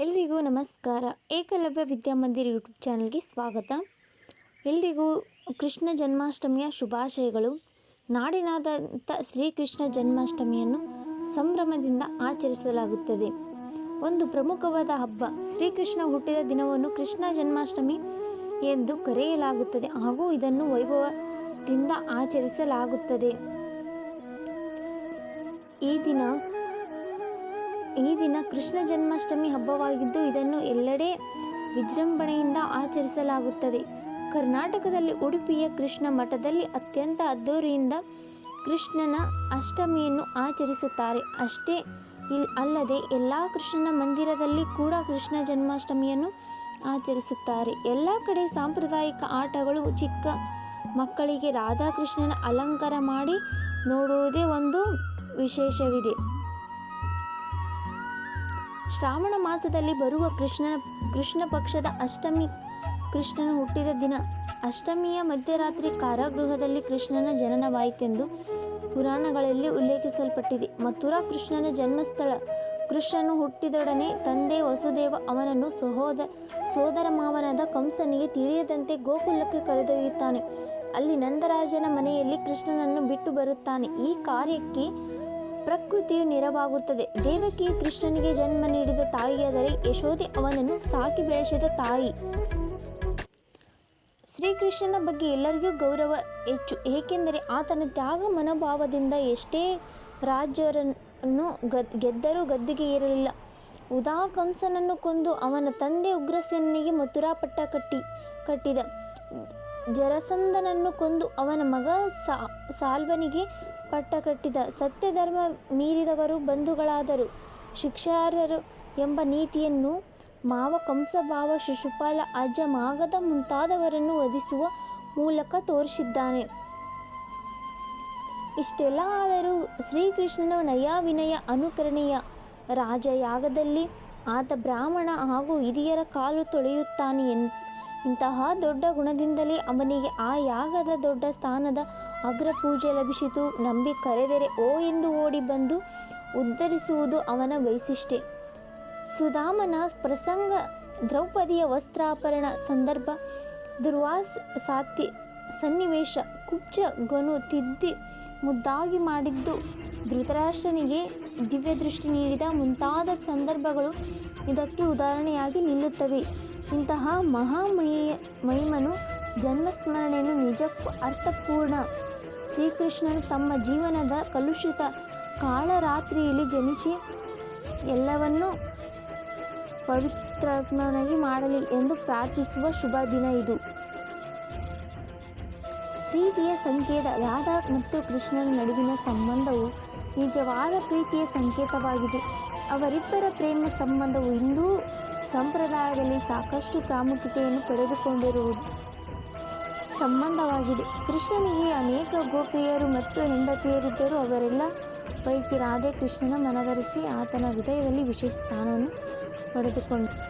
ಎಲ್ರಿಗೂ ನಮಸ್ಕಾರ. ಏಕಲವ್ಯ ವಿದ್ಯಾಮಂದಿರ್ ಯೂಟ್ಯೂಬ್ ಚಾನಲ್ಗೆ ಸ್ವಾಗತ. ಎಲ್ರಿಗೂ ಕೃಷ್ಣ ಜನ್ಮಾಷ್ಟಮಿಯ ಶುಭಾಶಯಗಳು. ನಾಡಿನಾದ್ಯಂತ ಶ್ರೀಕೃಷ್ಣ ಜನ್ಮಾಷ್ಟಮಿಯನ್ನು ಸಂಭ್ರಮದಿಂದ ಆಚರಿಸಲಾಗುತ್ತದೆ. ಒಂದು ಪ್ರಮುಖವಾದ ಹಬ್ಬ ಶ್ರೀಕೃಷ್ಣ ಹುಟ್ಟಿದ ದಿನವನ್ನು ಕೃಷ್ಣ ಜನ್ಮಾಷ್ಟಮಿ ಎಂದು ಕರೆಯಲಾಗುತ್ತದೆ. ಹಾಗೂ ಇದನ್ನು ವೈಭವದಿಂದ ಆಚರಿಸಲಾಗುತ್ತದೆ. ಈ ದಿನ ಈ ದಿನ ಕೃಷ್ಣ ಜನ್ಮಾಷ್ಟಮಿ ಹಬ್ಬವಾಗಿದ್ದು ಇದನ್ನು ಎಲ್ಲೆಡೆ ವಿಜೃಂಭಣೆಯಿಂದ ಆಚರಿಸಲಾಗುತ್ತದೆ. ಕರ್ನಾಟಕದಲ್ಲಿ ಉಡುಪಿಯ ಕೃಷ್ಣ ಮಠದಲ್ಲಿ ಅತ್ಯಂತ ಅದ್ದೂರಿಯಿಂದ ಕೃಷ್ಣನ ಅಷ್ಟಮಿಯನ್ನು ಆಚರಿಸುತ್ತಾರೆ. ಅಷ್ಟೇ ಇಲ್, ಅಲ್ಲದೆ ಎಲ್ಲ ಕೃಷ್ಣನ ಮಂದಿರದಲ್ಲಿ ಕೂಡ ಕೃಷ್ಣ ಜನ್ಮಾಷ್ಟಮಿಯನ್ನು ಆಚರಿಸುತ್ತಾರೆ. ಎಲ್ಲ ಕಡೆ ಸಾಂಪ್ರದಾಯಿಕ ಆಟಗಳು ಚಿಕ್ಕ ಮಕ್ಕಳಿಗೆ ರಾಧಾಕೃಷ್ಣನ ಅಲಂಕಾರ ಮಾಡಿ ನೋಡುವುದೇ ಒಂದು ವಿಶೇಷವಿದೆ. ಶ್ರಾವಣ ಮಾಸದಲ್ಲಿ ಬರುವ ಕೃಷ್ಣನ, ಕೃಷ್ಣ ಪಕ್ಷದ ಅಷ್ಟಮಿ, ಕೃಷ್ಣನ ಹುಟ್ಟಿದ ದಿನ. ಅಷ್ಟಮಿಯ ಮಧ್ಯರಾತ್ರಿ ಕಾರಾಗೃಹದಲ್ಲಿ ಕೃಷ್ಣನ ಜನನವಾಯಿತೆಂದು ಪುರಾಣಗಳಲ್ಲಿ ಉಲ್ಲೇಖಿಸಲ್ಪಟ್ಟಿದೆ. ಮಥುರಾ ಕೃಷ್ಣನ ಜನ್ಮಸ್ಥಳ. ಕೃಷ್ಣನು ಹುಟ್ಟಿದೊಡನೆ ತಂದೆ ವಸುದೇವ ಅವನನ್ನು ಸಹೋದರ ಸೋದರ ಮಾವನಾದ ಕಂಸನಿಗೆ ತಿಳಿಯದಂತೆ ಗೋಕುಲಕ್ಕೆ ಕರೆದೊಯ್ಯುತ್ತಾನೆ. ಅಲ್ಲಿ ನಂದರಾಜನ ಮನೆಯಲ್ಲಿ ಕೃಷ್ಣನನ್ನು ಬಿಟ್ಟು ಬರುತ್ತಾನೆ. ಈ ಕಾರ್ಯಕ್ಕೆ ಪ್ರಕೃತಿಯು ನೆರವಾಗುತ್ತದೆ. ದೇವಕಿ ಕೃಷ್ಣನಿಗೆ ಜನ್ಮ ನೀಡಿದ ತಾಯಿಯಾದರೆ ಯಶೋಧೆ ಅವನನ್ನು ಸಾಕಿ ಬೆಳೆಸಿದ ತಾಯಿ. ಶ್ರೀಕೃಷ್ಣನ ಬಗ್ಗೆ ಎಲ್ಲರಿಗೂ ಗೌರವ ಹೆಚ್ಚು. ಏಕೆಂದರೆ ಆತನ ತ್ಯಾಗ ಮನೋಭಾವದಿಂದ ಎಷ್ಟೇ ರಾಜ್ಯರನ್ನು ಗದ್, ಗೆದ್ದರೂ ಗದ್ದುಗೆ ಏರಲಿಲ್ಲ. ಉದಾ ಕಂಸನನ್ನು ಕೊಂದು ಅವನ ತಂದೆ ಉಗ್ರಸೇನಿಗೆ ಮಥುರಾಪಟ್ಟ ಕಟ್ಟಿ, ಕಟ್ಟಿದ. ಜರಸಂದನನ್ನು ಕೊಂದು ಅವನ ಮಗ ಸಾಲ್ವನಿಗೆ ಪಟ್ಟ ಕಟ್ಟಿದ ಸತ್ಯಧರ್ಮ ಮೀರಿದವರು ಬಂಧುಗಳಾದರು. ಶಿಕ್ಷಾರ್ಹರು ಎಂಬ ನೀತಿಯನ್ನು ಮಾವ ಕಂಸಭಾವ ಶಿಶುಪಾಲ ಅಜ್ಜ ಮಾಗದ ಮುಂತಾದವರನ್ನು ವಧಿಸುವ ಮೂಲಕ ತೋರಿಸಿದ್ದಾನೆ. ಇಷ್ಟೆಲ್ಲ ಆದರೂ ಶ್ರೀಕೃಷ್ಣನ ನಯಾವಿನಯ ಅನುಕರಣೆಯ ರಾಜಯಾಗದಲ್ಲಿ ಆತ ಬ್ರಾಹ್ಮಣ ಹಾಗೂ ಹಿರಿಯರ ಕಾಲು ತೊಳೆಯುತ್ತಾನೆ ಎನ್, ಇಂತಹ ದೊಡ್ಡ ಗುಣದಿಂದಲೇ ಅವನಿಗೆ ಆ ಯಾಗದ ದೊಡ್ಡ ಸ್ಥಾನದ ಅಗ್ರ ಪೂಜೆ ಲಭಿಸಿತು. ನಂಬಿ ಕರೆದರೆ, ಓ, ಎಂದು ಓಡಿ ಬಂದು ಉದ್ಧರಿಸುವುದು ಅವನ ವೈಶಿಷ್ಟ್ಯ. ಸುಧಾಮನ ಪ್ರಸಂಗ ದ್ರೌಪದಿಯ ವಸ್ತ್ರಾಪರಣ ಸಂದರ್ಭ, ದುರ್ವಾಸ್ ಸಾತಿ ಸನ್ನಿವೇಶ, ಕುಬ್ಜ ಗನು ತಿದ್ದಿ ಮುದ್ದಾಗಿ ಮಾಡಿದ್ದು ಧೃತರಾಷ್ಟ್ರನಿಗೆ ದಿವ್ಯ ದೃಷ್ಟಿ ನೀಡಿದ ಮುಂತಾದ ಸಂದರ್ಭಗಳು ಇದಕ್ಕೆ ಉದಾಹರಣೆಯಾಗಿ ನಿಲ್ಲುತ್ತವೆ. ಇಂತಹ ಮಹಾಮಯ ಮಹಿಮನು ಜನ್ಮಸ್ಮರಣೆಯನ್ನು ನಿಜಕ್ಕೂ ಅರ್ಥಪೂರ್ಣ ಶ್ರೀಕೃಷ್ಣನು ತಮ್ಮ ಜೀವನದ ಕಲುಷಿತ ಕಾಳರಾತ್ರಿಯಲ್ಲಿ ಜನಿಸಿ ಎಲ್ಲವನ್ನೂ ಪವಿತ್ರನಾಗಿ ಮಾಡಲಿ ಎಂದು ಪ್ರಾರ್ಥಿಸುವ ಶುಭ ದಿನ ಇದು. ಪ್ರೀತಿಯ ಸಂಕೇತ, ರಾಧಾ ಮತ್ತು ಕೃಷ್ಣನ ನಡುವಿನ ಸಂಬಂಧವು ನಿಜವಾದ ಪ್ರೀತಿಯ ಸಂಕೇತವಾಗಿದೆ. ಅವರಿಬ್ಬರ ಪ್ರೇಮ ಸಂಬಂಧವು ಹಿಂದೂ ಸಂಪ್ರದಾಯದಲ್ಲಿ ಸಾಕಷ್ಟು ಪ್ರಾಮುಖ್ಯತೆಯನ್ನು ಪಡೆದುಕೊಂಡಿರುವುದು. ಸಂಬಂಧವಾಗಿದೆ. ಕೃಷ್ಣನಿಗೆ ಅನೇಕ ಗೋಪಿಯರು ಮತ್ತು ಹೆಂಡತಿಯರಿದ್ದರು ಅವರೆಲ್ಲ ಪೈಕಿ ರಾಧೆ ಕೃಷ್ಣನ ಮನದರಿಸಿ ಆತನ ಹೃದಯದಲ್ಲಿ ವಿಶೇಷ ಸ್ಥಾನವನ್ನು ಪಡೆದುಕೊಂಡರು.